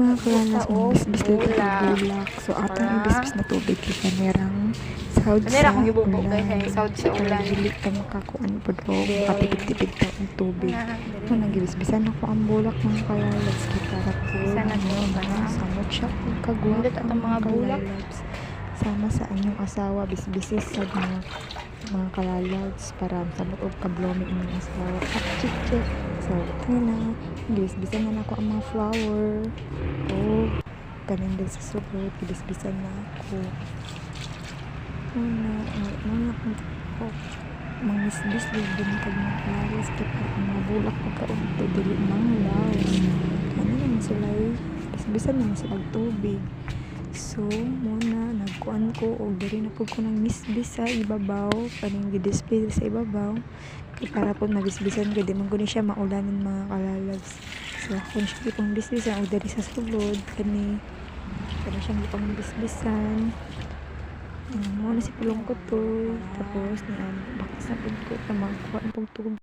mga kalalas Puta, mo bisbis bulak. bulak. So atong Para. ibisbis na tubig kay kamerang sahod sa ulan. sahod sa ulan. dili ka makakuan po do makatipid-tipid ka ang tubig. Ito nagibisbisan ako ang bulak mga kalalas kay para po Sana ano, mga para. samot siya kung Pindot atong mga bulak. Sama sa inyong asawa bisbisis sa mga mga kalalads para samot og kablomi inyong asawa at chik so ito na gibisbisan na ako ang mga flower. Oh kanin din sa sugod gibisbisan na ako. Una una kung ako mangisbis din kag mga kalalads kay para ang mga bulak pagkaunto dili manglaw ano naman sila eh bisbisan naman sila og tubig. So, muna, ko o diri na po ko ng misbis sa ibabaw, kaning gidisplay sa ibabaw. Kay para po nabisbisan ko, di ko ni siya maulanan mga kalalags. So, kung siya ipang bisbisan o diri sa sulod, kani, kani siyang ipang bisbisan. Um, muna si pulong ko to, tapos niyan, bakas na po ko, tamang kuha ng pagtubig.